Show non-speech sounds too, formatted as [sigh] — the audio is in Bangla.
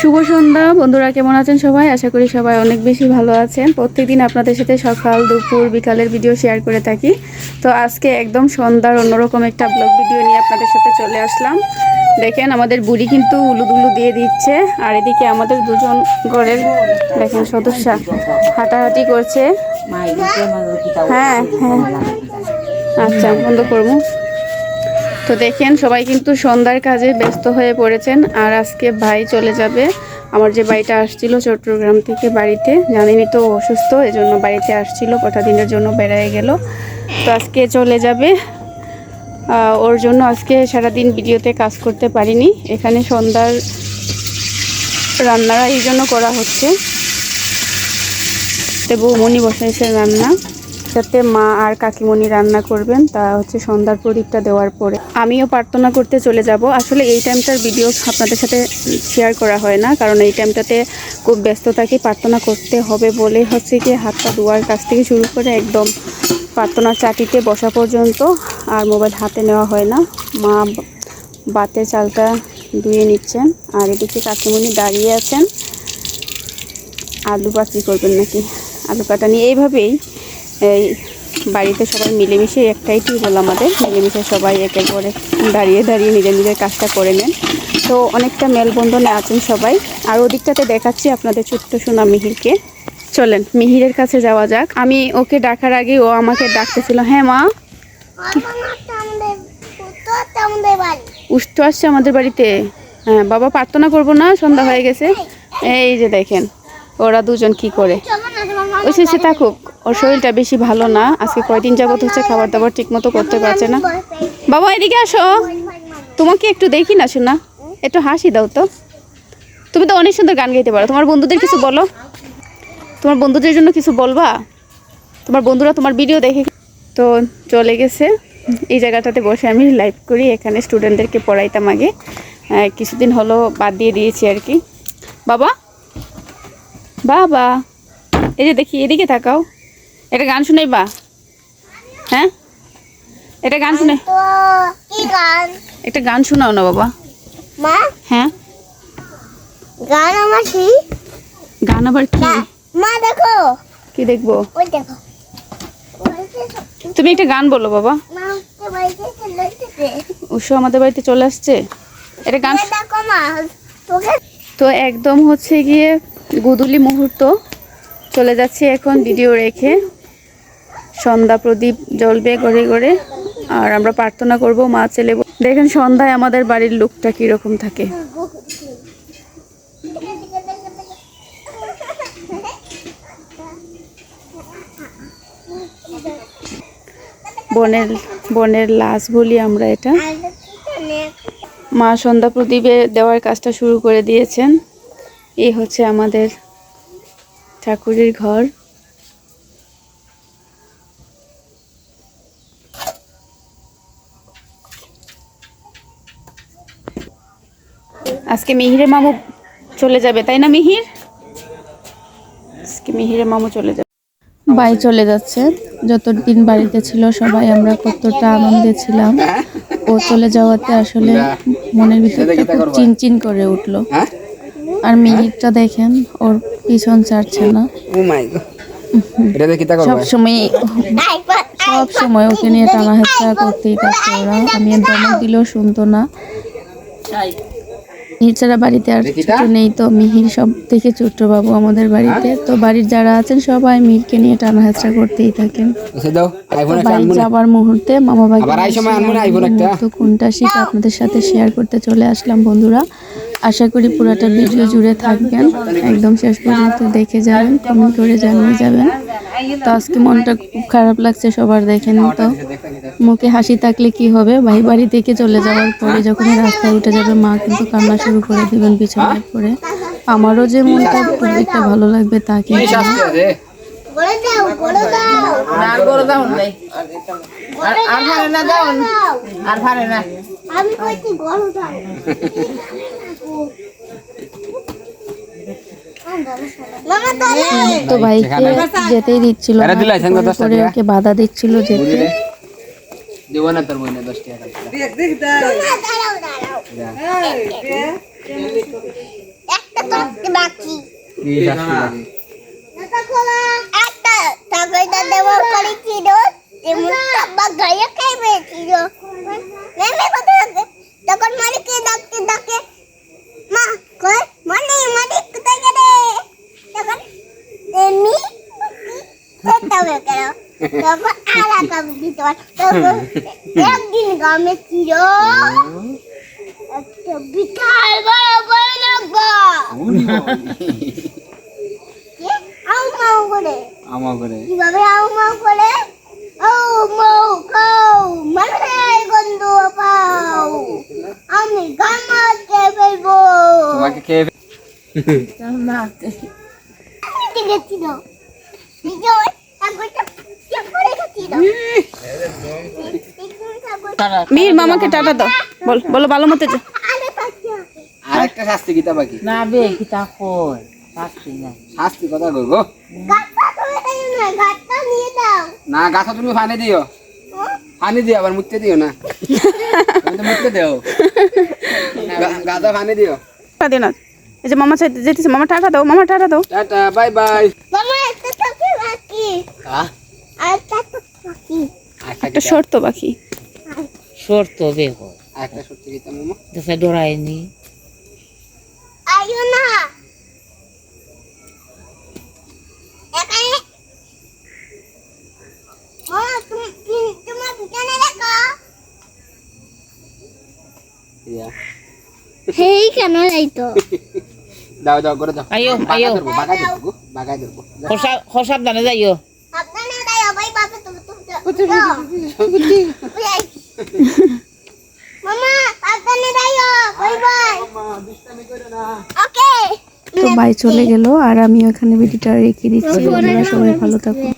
শুভ সন্ধ্যা। বন্ধুরা কেমন আছেন সবাই? আশা করি সবাই অনেক বেশি ভালো আছেন। প্রত্যেকদিন আপনাদের সাথে সকাল দুপুর বিকালের ভিডিও শেয়ার করে থাকি। তো আজকে একদম সন্ধ্যার অন্যরকম একটা ব্লগ ভিডিও নিয়ে আপনাদের সাথে চলে আসলাম। দেখেন আমাদের বুড়ি কিন্তু উলুদুলু দিয়ে দিচ্ছে। আর এদিকে আমাদের দুজন ঘরের দেখেন সদস্যা হাঁটাহাঁটি করছে। হ্যাঁ হ্যাঁ। আচ্ছা বন্ধ করব। তো দেখেন, সবাই কিন্তু সন্ধ্যার কাজে ব্যস্ত হয়ে পড়েছেন। আর আজকে ভাই চলে যাবে। আমার যে বাড়িটা আসছিল চট্টগ্রাম থেকে বাড়িতে, জানেনই তো অসুস্থ, এজন্য বাড়িতে আসছিল, কটা দিনের জন্য বেড়ায় গেল। তো আজকে চলে যাবে। ওর জন্য আজকে সারাদিন ভিডিওতে কাজ করতে পারিনি। এখানে সন্ধ্যার রান্নারা এই জন্য করা হচ্ছে। তে বৌমনি বসাইছে রান্না। যাতে মা আর কাকিমণি রান্না করবেন, তা হচ্ছে সন্ধ্যার প্রদীপটা দেওয়ার পরে। আমিও প্রার্থনা করতে চলে যাব। আসলে এই টাইমটার ভিডিও আপনাদের সাথে শেয়ার করা হয় না, কারণ এই টাইমটাতে খুব ব্যস্ত থাকি, প্রার্থনা করতে হবে বলে হচ্ছে কি হাতটা ধোয়ার কাছ থেকে শুরু করে একদম প্রার্থনার চাটিতে বসা পর্যন্ত আর মোবাইল হাতে নেওয়া হয় না। মা বাতের চালটা ধুয়ে নিচ্ছেন আর এদিকে কাকিমণি দাঁড়িয়ে আছেন। আলু পাকড়ি করবেন নাকি? আলু কাটা নিয়ে এইভাবেই এই বাড়িতে সবাই মিলেমিশে একটাই টিউবওয়েল আমাদের। মিলেমিশে সবাই একে করে দাঁড়িয়ে দাঁড়িয়ে নিজের নিজের কাজটা করে নেন। তো অনেকটা মেলবন্ধনে আছেন সবাই। আর ওদিকটাতে দেখাচ্ছি আপনাদের ছোট্ট সোনা মিহিরকে। চলেন, মিহিরের কাছে যাওয়া যাক। আমি ওকে ডাকার আগে ও আমাকে ডাকতেছিল হ্যাঁ মা। উষ্ঠ আসছে আমাদের বাড়িতে। হ্যাঁ বাবা প্রার্থনা করব না, সন্ধ্যা হয়ে গেছে। এই যে দেখেন, ওরা দুজন কি করে? ওই শেষে থাকুক, ওর শরীরটা বেশি ভালো না, আজকে কয়দিন যাবত হচ্ছে খাবার দাবার ঠিক মতো করতে পারছে না। বাবা, এদিকে আসো। তোমাকে একটু দেখি না, শোনা। একটু হাসি দাও তো। তুমি তো অনেক সুন্দর গান গাইতে পারো। তোমার বন্ধুদের কিছু বলো। তোমার বন্ধুদের জন্য কিছু বলবা? তোমার বন্ধুরা তোমার ভিডিও দেখে তো চলে গেছে। এই জায়গাটাতে বসে আমি লাইভ করি। এখানে স্টুডেন্টদেরকে পড়াইতাম আগে। কিছুদিন হলো বাদ দিয়ে দিয়েছি আর কি। বাবা? বাবা? এই যে দেখি এদিকে তাকাও। এটা গান শুনাই বা হ্যাঁ? এটা গান শুনে একটা গান শোনাও না বাবা। মা? হ্যাঁ? গান আমার কি? গান আবার কি? মা দেখো। কি দেখব? ওই দেখো। তুমি একটা গান বলো বাবা। উৎসব আমাদের বাড়িতে চলে আসছে? এটা গান তো একদম হচ্ছে গিয়ে গুদুলি মুহূর্ত। চলে যাচ্ছি এখন ভিডিও রেখে। সন্ধ্যা প্রদীপ জ্বলবে ঘরে ঘরে। আর আমরা প্রার্থনা করব, মা, ছেলে দেখেন সন্ধ্যায় আমাদের বাড়ির লোকটা কীরকম থাকে। বনের বনের লাশ বলি আমরা এটা। মা সন্ধ্যা প্রদীপে দেওয়ার কাজটা শুরু করে দিয়েছেন। এই হচ্ছে আমাদের ঠাকুরের ঘর। আজকে মিহিরের মামু চলে যাবে তাই না মিহির? আজকে মিহিরের মামু চলে যাবে। বাই চলে যাচ্ছে। যতদিন বাড়িতে ছিল সবাই আমরা কতটা আনন্দে ছিলাম। ও চলে যাওয়াতে আসলে মনের ভিতরটা খুব চিনচিন করে উঠল। আর মিহিরটা দেখেন ওর পিছন ছাড়ছে না। ও মাই গড এটা দেখি তা সব সময় সব সময় ওকে নিয়ে টানা হেঁচড়া করতেই থাকছে ওরা। আমি দমক দিলেও শুনতো না। মিহির ছাড়া বাড়িতে আর ছোট নেই তো। মিহির সব থেকে ছোট্ট বাবু আমাদের বাড়িতে। তো বাড়ির যারা আছেন সবাই মিহিরকে নিয়ে টানা হেঁচড়া করতেই থাকেন। একটা বাড়ি যাবার মুহূর্তে মামা বাড়ি কোনটা সেটা আপনাদের সাথে শেয়ার করতে চলে আসলাম বন্ধুরা। আশা করি পুরোটা ভিডিও জুড়ে থাকবেন। একদম শেষ পর্যন্ত দেখে যাবেন কমেন্ট করে জানিয়ে যাবেন। তো আজকে মনটা খুব খারাপ লাগছে সবার দেখেন তো। মুখে হাসি থাকলে কি হবে? ভাই বাড়ি থেকে চলে যাওয়ার পরে যখন রাস্তায় উঠে যাবে মা কিন্তু কান্না শুরু করে দেবেন বিছানায় পরে। আমারও যে মনটা খুব একটা ভালো লাগবে তা কিন্তু আর ভারে না দাও আর ভারে না। আমি [laughs] কইছি বড় দাও মামা তাহলে তো ভাইকে যেতেই দিচ্ছিল না আরে দিলাই, একটু সাঙ্গ পরে দশ পরে টাকা। ওকে বাধা দিচ্ছিল যেতে। দেবো না তোর মহিনা দশ টাকা দাঁড়াও দাঁড়াও একটা থাকতে বাকি কি শাস্তি লাগে একটা টাকাটা দেওয়া করেছিল তেমন বাবা গায়ে খাইবে ছিল নেমে কথা থাকে তখন মালিককে ডাকতে ডাকে মা কই মানে মালিক কোথায় গেলে তখন এমনি করতে হবে কেন তখন আর কাম দিতে হয় তখন একদিন গ্রামে ছিল বিশাল বড় বড় লোক আউ মাউ করে আমার করে কীভাবে আউ মাউ করে ও মাউ খাও মানে গন্ধ পাও আমি গান মারতে ফেলব তোমাকে বীর মামাকে টাটা দাও। বল বলো ভালো মতো যা। আরে পাচ্ছি আরেকটা শাস্তি কিতা বাকি। না বে কিতা কই? শাস্তি না শাস্তি কথা কই গো? না গাছটা নিয়ে দাও। না গাছা তুমি পানি দিও পানি দিও আবার মুখতে দিও। না মুখতে দিও। গাছা না এই যে মামা চাইতে যেতেছে মামা টাটা দাও মামা টাটা দাও। টাটা বাই বাই মামা একটা থাকে বাকি আহ আর একটা বাকি একটা একটা শর্ত বাকি। শর্ত একটা মামা? দেখা ডরায়নি। আইও না। হেই কেন যাইতো দাও দাও করে দাও। আইও, আইও। ধরবো বাগাই ধরবো বাগাই খসা খসাবধানে যাইও আপনারা দাও ভাই বাবা তুমি তুমি মামা আপনারা দাও বাই বাই ওকে তো বাই চলে গেল আর আমি ওখানে ভিডিওটা রেখে দিচ্ছি। সবাই ভালো থাকুন।